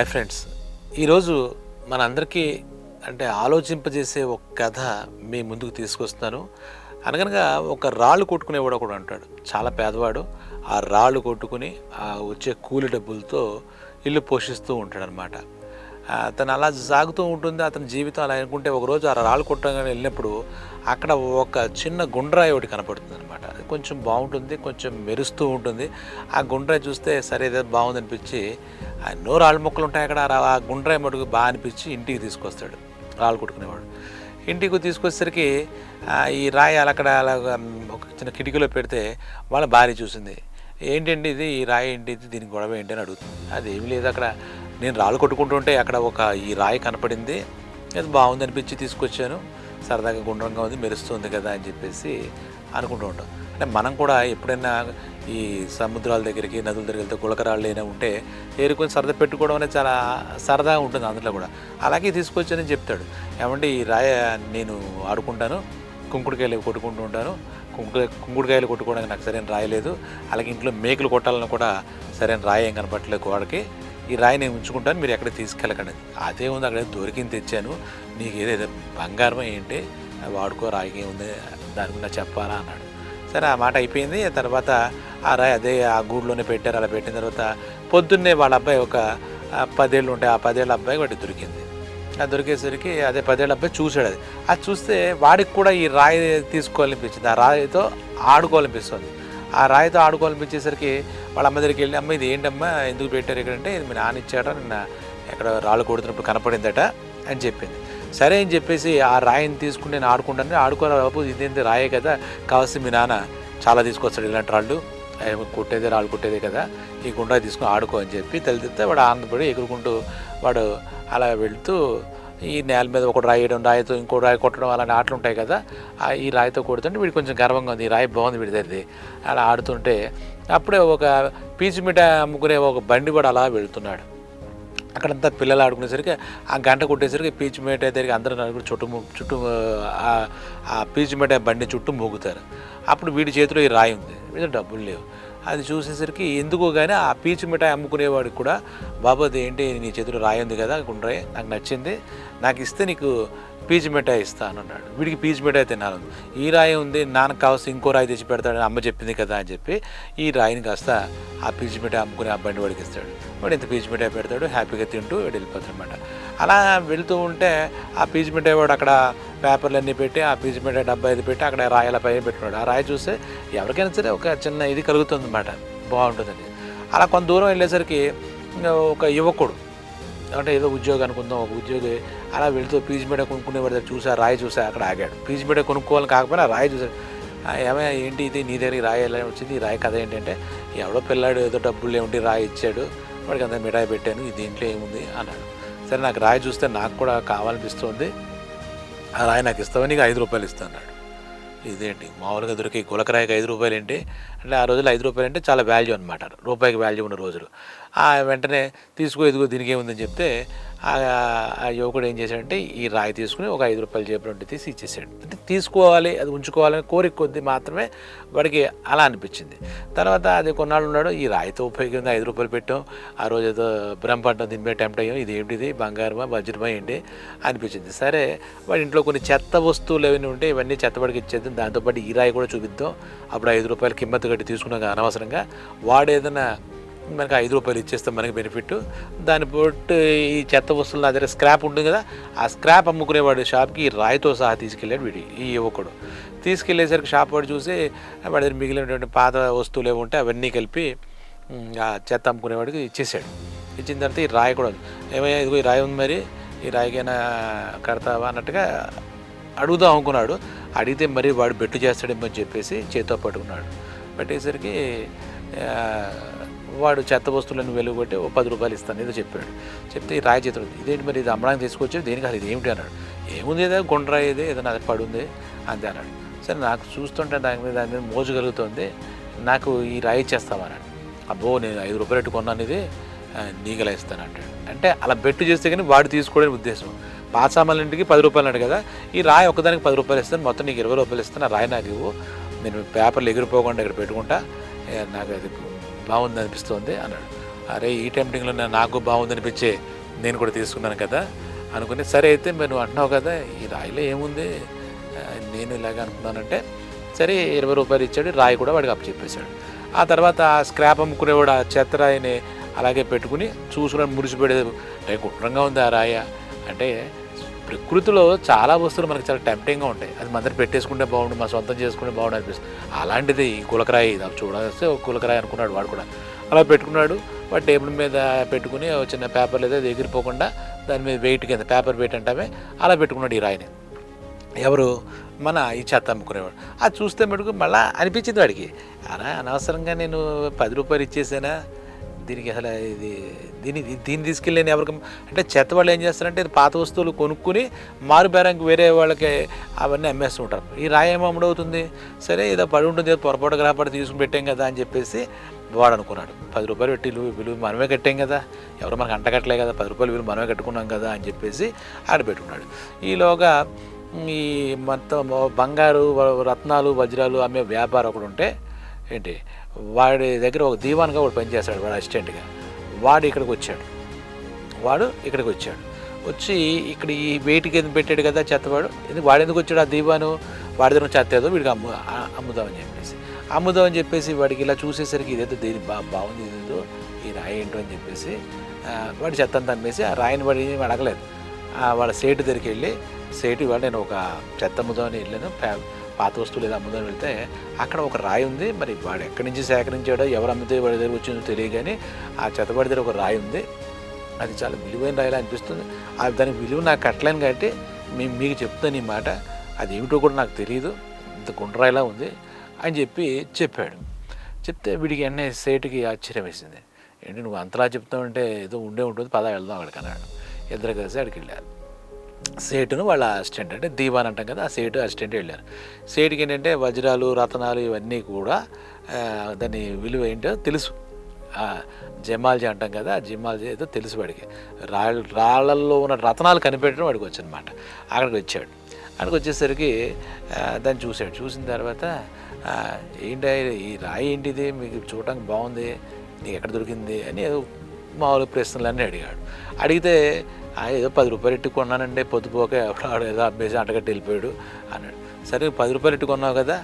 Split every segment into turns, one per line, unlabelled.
Hi friends ఈరోజు మనందరికీ అంటే ఆలోచింపజేసే ఒక కథ మీ ముందుకు తీసుకొస్తున్నాను. అనగనగా ఒక రాళ్ళు కొట్టుకునేవాడు ఒకడు అంటాడు. చాలా పేదవాడు. ఆ రాళ్ళు కొట్టుకుని ఆ వచ్చే కూలి డబ్బులతో ఇల్లు పోషిస్తూ ఉంటాడనమాట తను అతను అలా సాగుతూ ఉంటుంది. అతని జీవితం అలా అనుకుంటే ఒకరోజు ఆ రాళ్ళు కొట్టగానే వెళ్ళినప్పుడు అక్కడ ఒక చిన్న గుండ్రాయి ఒకటి కనపడుతుంది అనమాట అది కొంచెం బాగుంటుంది కొంచెం మెరుస్తూ ఉంటుంది. ఆ గుండ్రాయి చూస్తే సరే ఏదో బాగుంది అనిపించి ఎన్నో రాళ్ళ మొక్కలు ఉంటాయి అక్కడ ఆ గుండ్రాయి మటుకు బాగా అనిపించి ఇంటికి తీసుకొస్తాడు. రాళ్ళు కొట్టుకునేవాడు. ఇంటికి తీసుకొచ్చేసరికి ఈ రాయి అలా అక్కడ అలా ఒక చిన్న కిటికీలో పెడితే వాళ్ళ భార్య చూసింది. ఏంటండి ఇది? ఈ రాయి ఏంటి? ఇది దీనికి గొడవ ఏంటి? అని అడుగుతుంది. అది ఏమి లేదు అక్కడ. నేను రాళ్ళు కొట్టుకుంటుంటే అక్కడ ఒక ఈ రాయి కనపడింది. అది బాగుంది అనిపించి తీసుకొచ్చాను. సరదాగా గుండ్రంగా ఉంది మెరుస్తుంది కదా అని చెప్పేసి అనుకుంటూ ఉంటాం. అంటే మనం కూడా ఎప్పుడైనా ఈ సముద్రాల దగ్గరికి నదుల దగ్గరికి వెళ్తే గులకరాళ్ళు ఏమైనా ఉంటే ఏరుకొని సరదా పెట్టుకోవడం అనేది చాలా సరదాగా ఉంటుంది అందులో కూడా. అలాగే తీసుకొచ్చానని చెప్తాడు. ఏమంటే ఈ రాయ నేను ఆడుకుంటాను కుంకుడుకాయలు కొట్టుకుంటూ ఉంటాను. కుంకుడు కుంకుడుకాయలు కొట్టుకోవడానికి నాకు సరైన రాయలేదు అలాగే ఇంట్లో మేకలు కొట్టాలని కూడా సరైన రాయి ఏం గోడకి. ఈ రాయి నేను ఉంచుకుంటాను మీరు ఎక్కడ తీసుకెళ్ళకండి. అదే ఉంది అక్కడ దొరికింది తెచ్చాను. నీకు ఏదైతే బంగారం ఏంటి? వాడుకో రాయికి ఉంది దాని గురించి చెప్పాలా అన్నాడు. సరే ఆ మాట అయిపోయింది. తర్వాత ఆ రాయి అదే ఆ గూడులోనే పెట్టారు అలా పెట్టిన తర్వాత పొద్దున్నే వాళ్ళ అబ్బాయి ఒక పదేళ్ళు ఉంటే ఆ పదేళ్ళ అబ్బాయి వాటి దొరికింది. ఆ దొరికేసరికి అదే పదేళ్ళ అబ్బాయి చూశాడు అది. అది చూస్తే వాడికి కూడా ఈ రాయి తీసుకోవాలనిపించింది. ఆ రాయితో ఆడుకోవాలనిపిస్తుంది. ఆ రాయితో ఆడుకోవాలనిపించేసరికి వాళ్ళ అమ్మ దగ్గరికి వెళ్ళి అమ్మ ఇది ఏంటమ్మా ఎందుకు పెట్టారు ఇక్కడ అంటే ఇది మీ నాన్న ఇచ్చాట నిన్న ఎక్కడ రాళ్ళు కొడుతున్నప్పుడు కనపడిందట అని చెప్పింది. సరే అని చెప్పేసి ఆ రాయిని తీసుకుని నేను ఆడుకుంటాను. ఆడుకోరా బాబు ఇదేంటి రాయే కదా కావాల్సి మీ నాన్న చాలా తీసుకొస్తాడు ఇలాంటి రాళ్ళు. అవి కొట్టేదే రాళ్ళు కొట్టేదే కదా ఈ గుండ్రా తీసుకుని ఆడుకో అని చెప్పి తెలితే వాడు ఆనందపడి ఎగురుకుంటూ వాడు అలా వెళుతూ ఈ నేల మీద ఒకటి రాయడం రాయితో ఇంకో రాయి కొట్టడం అలాంటి ఆటలు ఉంటాయి కదా ఆ ఈ రాయితో కొడుతుంటే వీడు కొంచెం గర్వంగా ఉంది. ఈ రాయి బాగుంది వీడిది అలా ఆడుతుంటే అప్పుడే ఒక పీచు మిఠాయి అమ్ముకునే ఒక బండి కూడా అలా వెళ్తున్నాడు. అక్కడంతా పిల్లలు ఆడుకునేసరికి ఆ గంట కొట్టేసరికి పీచు మిఠాయి దగ్గరికి అందరూ నలుగురు చుట్టూ చుట్టూ ఆ ఆ పీచు మిఠాయి బండి చుట్టూ మోగుతారు. అప్పుడు వీడి చేతిలో ఈ రాయి ఉంది. వీడి డబ్బులు లేవు. అది చూసేసరికి ఎందుకో కానీ ఆ పీచు మిఠాయి అమ్ముకునేవాడికి కూడా బాబు అది ఏంటి నీ చేతిలో రాయింది కదా గుండ్రాయి నాకు నచ్చింది నాకు ఇస్తే నీకు పీచు మిఠాయి ఇస్తాను అన్నాడు. వీడికి పీచు మిఠాయి తినాలి. ఈ రాయి ఉంది నాన్నకు కావాల్సి ఇంకో రాయి తెచ్చి పెడతాడని అమ్మ చెప్పింది కదా అని చెప్పి ఈ రాయిని కాస్త ఆ పీచు మిఠాయి అమ్ముకుని ఆ బండి వాడికి ఇస్తాడు. వాడు ఇంత పీచు మిఠాయి పెడతాడు హ్యాపీగా తింటూ వాడు వెళ్ళిపోతాడు అనమాట అలా వెళుతూ ఉంటే ఆ పీచు మిఠాయి వాడు అక్కడ పేపర్లు అన్నీ పెట్టి ఆ పీచు మిఠాయి డబ్బా ఇది పెట్టి అక్కడ రాయల పైన పెట్టుకున్నాడు. ఆ రాయి చూస్తే ఎవరికైనా సరే ఒక చిన్న ఇది కలుగుతుంది అనమాట బాగుంటుందని. అలా కొంత దూరం వెళ్ళేసరికి ఒక యువకుడు అంటే ఏదో ఉద్యోగం అనుకుందాం ఒక ఉద్యోగి అలా వెళ్తూ పీజీ మీడియా కొనుక్కునేవాడి దగ్గర చూసా రాయి చూసా అక్కడ ఆగాడు. పీజీ మీడ కొనుక్కోవాలని కాకపోయినా రాయి చూసాడు. ఏమే ఏంటి ఇది? నీ దగ్గరికి రాయి ఎలా వచ్చింది. ఈ రాయి కథ ఏంటంటే ఎవడో పిల్లాడు ఏదో డబ్బులు ఏమిటి రాయి ఇచ్చాడు. వాడికి అంతా మిఠాయి పెట్టాను ఇది దీంట్లో ఏముంది అన్నాడు. సరే నాకు రాయి చూస్తే నాకు కూడా కావాలనిపిస్తుంది. ఆ రాయి నాకు ఇస్తావని నీకు ఐదు రూపాయలు ఇస్తా అన్నాడు. ఇదేంటి? మామూలుగా దొరికే గులకరాయికి ఐదు రూపాయలు ఏంటి అంటే ఆ రోజుల్లో ఐదు రూపాయలు అంటే చాలా వాల్యూ అనమాట రూపాయికి వాల్యూ ఉన్న రోజులు. ఆ వెంటనే తీసుకో ఇదిగో దీనికి ఏముందని చెప్తే ఆ యువకుడు ఏం చేశాడంటే ఈ రాయి తీసుకుని ఒక ఐదు రూపాయలు జేబులో ఉండి తీసి ఇచ్చేసాడు. అంటే తీసుకోవాలి అది ఉంచుకోవాలని కోరిక కొద్దీ మాత్రమే వాడికి అలా అనిపించింది. తర్వాత అది కొన్నాళ్ళు ఉన్నాడు ఈ రాయితో ఉపయోగం ఐదు రూపాయలు పెట్టాం. ఆ రోజు ఏదో బ్రహ్మపట్నం దీని మీద టెంప్ట్ అయ్యాం. ఇది ఏంటిది? బంగారమా? వజ్రమా? ఏంటి? అనిపించింది. సరే వాడి ఇంట్లో కొన్ని చెత్త వస్తువులు ఏమైనా ఉంటే ఇవన్నీ చెత్తబడికి ఇచ్చేద్దాం. దాంతోపాటు ఈ రాయి కూడా చూపిద్దాం. అప్పుడు ఐదు రూపాయలు కిమ్మత్తు కట్టి తీసుకున్నాక అనవసరంగా వాడు ఏదైనా మనకి ఐదు రూపాయలు ఇచ్చేస్తే మనకి బెనిఫిట్ దాని బట్టి ఈ చెత్త వస్తువులు నా దగ్గర స్క్రాప్ ఉంటుంది కదా ఆ స్క్రాప్ అమ్ముకునేవాడు షాప్కి రాయితో సహా తీసుకెళ్ళాడు వీడి ఈ యువకుడు. తీసుకెళ్ళేసరికి షాప్ వాడు చూసి వాడి దగ్గర మిగిలినటువంటి పాత వస్తువులు ఏమి ఉంటే అవన్నీ కలిపి ఆ చెత్త అమ్ముకునేవాడికి ఇచ్చేసాడు. ఇచ్చిన తర్వాత ఈ రాయి కూడా ఉంది. ఏమయ్యా ఇదిగో ఈ రాయి ఉంది మరి ఈ రాయికైనా కడతావా అన్నట్టుగా అడుగుదాం అనుకున్నాడు. అడిగితే మరి వాడు బెట్టు చేస్తాడేమో అని చెప్పేసి చేతితో పట్టుకున్నాడు. పెట్టేసరికి వాడు చెత్త వస్తువులను వెలుగుబట్టి ఓ పది రూపాయలు ఇస్తాను ఏదో చెప్పాడు. చెప్తే ఈ రాయి చేతుడు ఇదేంటి మరి ఇది అమ్మడానికి తీసుకొచ్చాడు దేనికి అది ఇది ఏమిటి అన్నాడు. ఏముంది ఏదో గుండ్రాయి ఇది అది పడుంది అంతే అన్నాడు. సరే నాకు చూస్తుంటే దాని మీద దాని మీద మోజు కలుగుతుంది నాకు ఈ రాయి ఇచ్చేస్తామన్నాడు అబ్బో నేను ఐదు రూపాయలు పెట్టి కొన్నాను ఇది నీగలా ఇస్తాను అంటాడు. అంటే అలా బెట్టు చేస్తే కానీ వాడు తీసుకోవడానికి ఉద్దేశం. పాసామాల ఇంటికి పది రూపాయలు అన్నాడు కదా ఈ రాయి ఒకదానికి పది రూపాయలు ఇస్తాను మొత్తం నీకు ఇరవై రూపాయలు ఇస్తాను ఆ రాయి నాకు ఇవ్వు. నేను పేపర్లు ఎగిరిపోకుండా ఇక్కడ పెట్టుకుంటా నాకు అది బాగుంది అనిపిస్తుంది అన్నాడు. అరే ఈ టెంప్టింగ్లో నాకు బాగుంది అనిపించే నేను కూడా తీసుకున్నాను కదా అనుకుని సరే అయితే మీరు అంటున్నావు కదా ఈ రాయిలో ఏముంది? నేను ఇలాగ అనుకున్నానంటే సరే ఇరవై రూపాయలు ఇచ్చాడు రాయి కూడా వాడికి అప్పు చెప్పేశాడు ఆ తర్వాత ఆ స్క్రాప్ అమ్ముకునేవాడు ఆ చెత్త రాయిని అలాగే పెట్టుకుని చూసుకుని మురిసిపెడేది అంటే గుండ్రంగా ఉంది ఆ రాయ. అంటే ప్రకృతిలో చాలా వస్తువులు మనకి చాలా టెంప్టింగ్గా ఉంటాయి. అది మన పెట్టేసుకుంటే బాగుండు మా సొంతం చేసుకుంటే బాగుండు అనిపిస్తుంది. అలాంటిది ఈ కులకరాయి ఇది చూడాల్సి ఒక కులకరాయి అనుకున్నాడు వాడు కూడా. అలా పెట్టుకున్నాడు. వాడు టేబుల్ మీద పెట్టుకుని చిన్న పేపర్ లేదా ఎగిరిపోకుండా దాని మీద వెయిట్ కింద పేపర్ వెయిట్ అంటామే అలా పెట్టుకున్నాడు ఈ రాయిని. ఎవరు? మన ఈ చెత్త అమ్ముకునేవాడు. అది చూస్తే మటుకు మళ్ళీ అనిపించింది వాడికి. అలా అనవసరంగా నేను పది రూపాయలు ఇచ్చేసానా? దీనికి అసలు ఇది దీని దీన్ని తీసుకెళ్ళి నేను ఎవరికి అంటే చెత్త వాళ్ళు ఏం చేస్తారంటే ఇది పాత వస్తువులు కొనుక్కుని మారుబేరానికి వేరే వాళ్ళకి అవన్నీ అమ్మేస్తూ ఉంటారు. ఈ రాయి ఏమో అమ్ముడవుతుంది? సరే ఏదో పడి ఉంటుంది పొరపాటు గ్రహపడి తీసుకుని పెట్టాం కదా అని చెప్పేసి వాడు అనుకున్నాడు. పది రూపాయలు పెట్టి విలువ విలువ మనమే కట్టాం కదా. ఎవరు మనకు అంటకట్టలే కదా. పది రూపాయలు విలువ మనమే కట్టుకున్నాం కదా అని చెప్పేసి ఆడ పెట్టుకున్నాడు ఈలోగా ఈ మొత్తం బంగారు రత్నాలు వజ్రాలు అమ్మే వ్యాపారం ఒకడు ఉంటే ఏంటి? వాడి దగ్గర ఒక దీవాన్గా వాడు పనిచేస్తాడు వాడు అసిస్టెంట్గా. వాడు ఇక్కడికి వచ్చాడు. వాడు ఇక్కడికి వచ్చాడు. వచ్చి ఇక్కడ ఈ వెయిట్ కింద పెట్టాడు కదా చెత్తవాడు? ఎందుకు వాడు ఎందుకు వచ్చాడు ఆ దీవాను? వాడి దగ్గర చెత్త ఏదో వీడికి అమ్ము అమ్ముదామని చెప్పేసి. అమ్ముదామని చెప్పేసి వాడికి ఇలా చూసేసరికి ఇదేదో దీని బా బాగుంది ఇదేదో ఈ రాయి ఏంటో అని చెప్పేసి వాడి చెత్త అంతా అమ్మేసి ఆ రాయిని వాడి అడగలేదు. వాళ్ళ సేటు దగ్గరికి వెళ్ళి సేటు ఇవాళ నేను ఒక చెత్త అమ్ముదామని వెళ్ళాను. ఫ్యా పాత వస్తువులు ఏదో అమ్ముదని వెళ్తే అక్కడ ఒక రాయి ఉంది. మరి వాడు ఎక్కడి నుంచి సేకరించాడో ఎవరు అమ్మితే వాడి దగ్గర వచ్చిందో తెలియదు కానీ ఆ చెత్తబడి దగ్గర ఒక రాయి ఉంది. అది చాలా విలువైన రాయిలా అనిపిస్తుంది. ఆ దానికి విలువ నాకు కట్టలేను కాబట్టి మేము మీకు చెప్తాను ఈ మాట. అది ఏమిటో కూడా నాకు తెలియదు ఇంత గుండ్రాయిలా ఉంది అని చెప్పి చెప్పాడు. చెప్తే వీడికి వెంటనే సేటుకి ఆశ్చర్యం వేసింది. ఏంటి నువ్వు అంతలా చెప్తావంటే ఏదో ఉండే ఉంటుంది పదా వెళ్దాం అక్కడికి అన్నాడు. ఇద్దరు కలిసి అక్కడికి వెళ్ళారు సేటును వాళ్ళ అసిస్టెంట్ అంటే దీవాన్ అంటాం కదా ఆ సేటు అసిస్టెంట్ వెళ్ళారు. సేటుకి ఏంటంటే వజ్రాలు రతనాలు ఇవన్నీ కూడా దాని విలువ ఏంటో తెలుసు. ఆ, జమాల్జీ అంటాం కదా ఆ జమాల్జీ ఏదో తెలుసు వాడికి. రాళ్ళ రాళ్ళల్లో ఉన్న రతనాలు కనిపెట్టడం వాడికి వచ్చనమాట అక్కడికి వచ్చాడు. అక్కడికి వచ్చేసరికి దాన్ని చూశాడు. చూసిన తర్వాత ఏంటి ఈ రాయి ఏంటిది? మీకు చూడటానికి బాగుంది. నీకు ఎక్కడ దొరికింది? అని మామూలు ప్రశ్నలన్నీ అడిగాడు. అడిగితే ఏదో పది రూపాయలు ఎట్టు కొన్నానండి పొద్దుపోక ఎవడో ఏదో అమ్మేసి అంటగట్టి వెళ్ళిపోయాడు అన్నాడు. సరే పది రూపాయలు ఎట్టు కొన్నావు కదా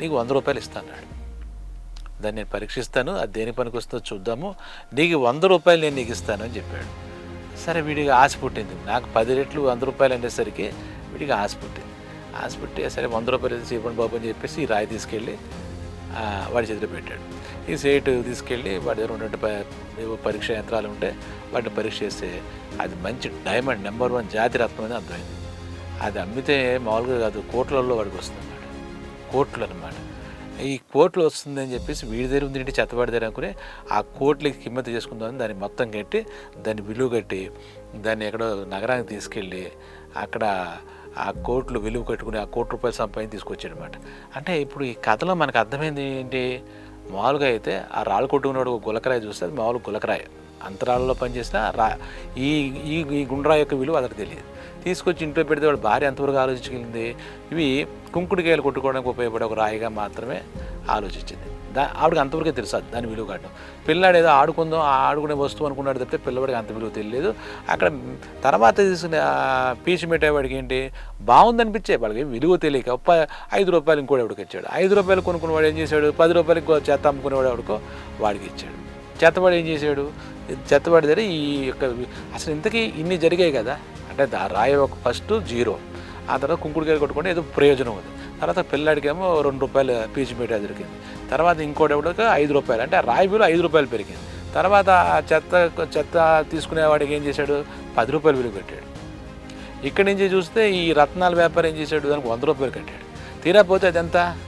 నీకు వంద రూపాయలు ఇస్తా అన్నాడు. దాన్ని నేను పరీక్షిస్తాను అది దేని పనికి వస్తుందో చూద్దాము. నీకు వంద రూపాయలు నేను నీకు ఇస్తాను అని చెప్పాడు. సరే వీడికి ఆశ పుట్టింది. నాకు పది రెట్లు వంద రూపాయలు అనేసరికి వీడికి ఆశ పుట్టింది. ఆశ పుట్టి సరే వంద రూపాయలు ఇచ్చి ఇవ్వండి బాబు అని చెప్పేసి ఈ రాయి తీసుకెళ్ళి వాడి చేతిలో పెట్టాడు. ఈ సేటు తీసుకెళ్ళి వాడి దగ్గర ఉన్నటువంటి ఏవో పరీక్ష యంత్రాలు ఉంటే వాటిని పరీక్ష చేస్తే అది మంచి డైమండ్ నెంబర్ వన్ జాతి రత్నం అని అర్థమైంది. అది అమ్మితే మామూలుగా కాదు కోట్లలో వాడికి వస్తుంది అన్నమాట కోట్లు అనమాట ఈ కోట్లు వస్తుందని చెప్పేసి వీడి దగ్గర ఉంది ఏంటి చెత్తవాడి దగ్గర అనుకుని ఆ కోట్లకి కిమ్మత చేసుకుందామని దాన్ని మొత్తం కట్టి దాన్ని విలువ కట్టి దాన్ని ఎక్కడో నగరానికి తీసుకెళ్ళి అక్కడ ఆ కోట్లు విలువ కట్టుకుని ఆ కోటి రూపాయలు సంపాదించి తీసుకొచ్చాడు అనమాట అంటే ఇప్పుడు ఈ కథలో మనకు అర్థమైంది ఏంటి? మామూలుగా అయితే ఆ రాళ్ళు కొట్టుకున్నాడు ఒక గులకరాయి చూస్తే అది మామూలు గులకరాయి. అంతరాలలో పనిచేసిన రా ఈ ఈ ఈ గుండ్రాయి యొక్క విలువ అతనికి తెలియదు. తీసుకొచ్చి ఇంట్లో పెడితే వాడు భార్య ఎంతవరకు ఆలోచించగలిగింది? ఇవి కుంకుడికాయలు కొట్టుకోవడానికి ఉపయోగపడే ఒక రాయిగా మాత్రమే ఆలోచించింది. దా ఆవిడకి అంతవరకే తెలుసు దాని విలువ కావటం. పిల్లాడు ఏదో ఆడుకుందాం ఆడుకునే వస్తువు అనుకున్నాడు తప్పితే పిల్లవాడికి అంత విలువ తెలియలేదు. అక్కడ తర్వాత తీసుకునే పీచు మిఠాయి ఏంటి బాగుంది అనిపించే వాళ్ళకి విలువ తెలియక ఒప్ప ఐదు రూపాయలు ఇంకోటి ఎవడికి ఇచ్చాడు. ఐదు రూపాయలు కొనుక్కున్నవాడు ఏం చేశాడు పది రూపాయలు ఇంకో చెత్త అమ్ముకునేవాడు ఎవడికో వాడికి ఇచ్చాడు. చెత్తవాడు ఏం చేశాడు చెత్తవాడి దగ్గర ఈ యొక్క అసలు ఇంతకీ ఇన్ని జరిగాయి కదా అంటే దా రాయి ఒక ఫస్ట్ జీరో ఆ తర్వాత కుంకుడుకాయలు కొట్టుకుంటే ఏదో ప్రయోజనం ఉంది. తర్వాత పిల్లాడికేమో రెండు రూపాయలు పీచు మీట దొరికింది. తర్వాత ఇంకోటి ఎవడికి ఐదు రూపాయలు అంటే రాయిబీలు రాయి ఐదు రూపాయలు పెరిగింది. తర్వాత ఆ చెత్త చెత్త తీసుకునేవాడికి ఏం చేశాడు? పది రూపాయలు విలువ కట్టాడు. ఇక్కడి నుంచి చూస్తే ఈ రత్నాల వ్యాపారం ఏం చేశాడు? దానికి వంద రూపాయలు కట్టాడు. తీరా అదంతా?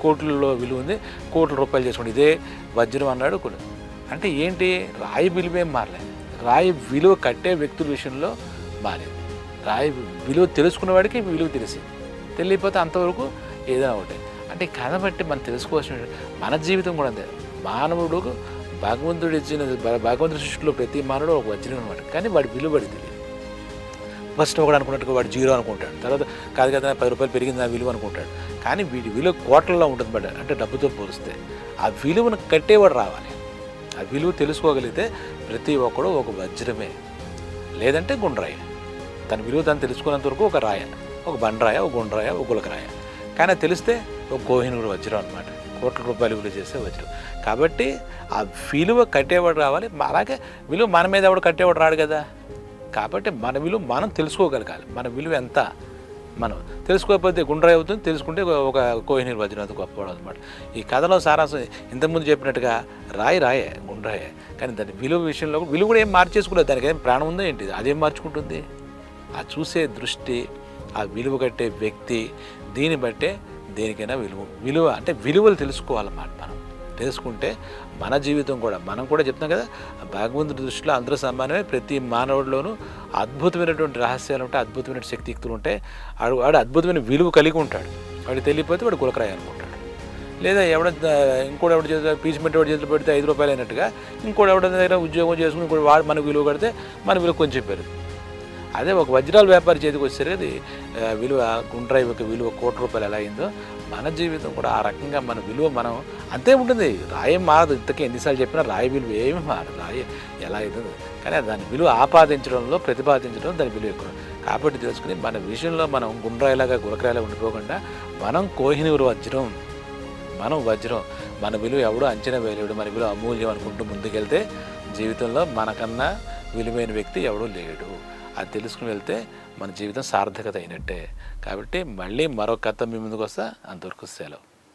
కోట్లలో విలువ ఉంది. కోట్ల రూపాయలు చేసుకోండి ఇదే వజ్రం అన్నాడు కూడా. అంటే ఏంటి? రాయి విలువ ఏం మారలేదు రాయి విలువ కట్టే వ్యక్తుల విషయంలో మారింది. రాయి విలువ తెలుసుకున్నవాడికి విలువ తెలిసింది. తెలియకపోతే అంతవరకు ఏదైనా ఒకటి. అంటే కథ బట్టి మనం తెలుసుకోవాల్సిన మన జీవితం కూడా అంతే. మానవుడు భగవంతుడు ఇచ్చిన భగవంతుడి సృష్టిలో ప్రతి మానవుడు ఒక వజ్రం అనమాట కానీ వాడి విలువ వాడికి తెలియదు. ఫస్ట్ ఒకడు అనుకున్నట్టుగా వాడు జీరో అనుకుంటాడు. తర్వాత కాదు కదా పది రూపాయలు పెరిగింది ఆ విలువ అనుకుంటాడు. కానీ వీడి విలువ కోట్లలో ఉంటుంది బట్ అంటే డబ్బుతో పోలిస్తే ఆ విలువను కట్టేవాడు రావాలి. ఆ విలువ తెలుసుకోగలిగితే ప్రతి ఒక్కడు ఒక వజ్రమే. లేదంటే గుండ్రాయ. తన విలువ తను తెలుసుకున్నంత వరకు ఒక రాయ. ఒక బండరాయ ఒక గుండ్రాయ ఒక గులకరాయ. కానీ తెలిస్తే ఒక కోహినూరు వజ్రం అనమాట కోట్ల రూపాయలు విలువ చేసే వజ్రం. కాబట్టి ఆ విలువ కట్టేవాడు రావాలి. అలాగే విలువ మన మీద ఎవడు కట్టేవాడు రాడు కదా. కాబట్టి మన విలువ మనం తెలుసుకోగలగాలి. మన విలువ ఎంత? మనం తెలుసుకోకపోతే గుండ్రాయి అవుతుంది. తెలుసుకుంటే ఒక కోహినీరు వజ్రం అది గొప్పవాడు అనమాట ఈ కథలో సారాంశం ఇంతకుముందు చెప్పినట్టుగా రాయి రాయే గుండ్రాయే. కానీ దాని విలువ విషయంలో విలువ కూడా ఏం మార్చేసుకోలేదు. దానికి ఏం ప్రాణం ఉందో ఏంటి అదేం మార్చుకుంటుంది? ఆ చూసే దృష్టి ఆ విలువ కట్టే వ్యక్తి దీన్ని బట్టే దేనికైనా విలువ విలువ అంటే విలువలు తెలుసుకోవాలన్నమాట మనం. తెలుసుకుంటే మన జీవితం కూడా మనం కూడా చెప్తాం కదా భగవంతుడి దృష్టిలో అందరూ సమానమే ప్రతి మానవుడిలోనూ అద్భుతమైనటువంటి రహస్యాలు ఉంటాయి అద్భుతమైన శక్తియుక్తులు ఉంటాయి వాడు వాడు అద్భుతమైన విలువ కలిగి ఉంటాడు. వాడు తెలియకపోతే వాడు కులకరాయి అనుకుంటాడు. లేదా ఎవడ ఇంకోటి ఎవడ చేతిలో పీచు పెట్టి చేతులు పెడితే ఐదు రూపాయలు అయినట్టుగా ఇంకోటి ఎవడ దగ్గర ఉద్యోగం చేసుకుని ఇంకోటి వాడు మనకు విలువ కడితే మన విలువ కొంచెం పెరుగుతుంది. అదే ఒక వజ్రాల వ్యాపారి చేతికి వచ్చేసరికి అది విలువ గుండ్రాయి యొక్క విలువ కోటి రూపాయలు ఎలా అయిందో మన జీవితం కూడా ఆ రకంగా మన విలువ మనం అంతే ఉంటుంది. రాయి మారదు. ఇంతకీ ఎన్నిసార్లు చెప్పినా రాయి విలువ ఏమి మారదు. రాయి ఎలా అవుతుంది కానీ దాని విలువ ఆపాదించడంలో ప్రతిపాదించడం దాని విలువ ఎక్కువ. కాబట్టి తెలుసుకుని మన విషయంలో మనం గుండ్రాయిలాగా గులకరాయిలాగా ఉండిపోకుండా మనం కోహినూరు వజ్రం మనం వజ్రం మన విలువ ఎవడో అంచనా వేయలేడు. మన విలువ అమూల్యం అనుకుంటూ ముందుకెళ్తే జీవితంలో మనకన్నా విలువైన వ్యక్తి ఎవడూ లేడు. అది తెలుసుకుని వెళ్తే మన జీవితం సార్థకత అయినట్టే. కాబట్టి మళ్ళీ మరో కథ మీ ముందుకు వస్తా. అంతవరకు సెలవు.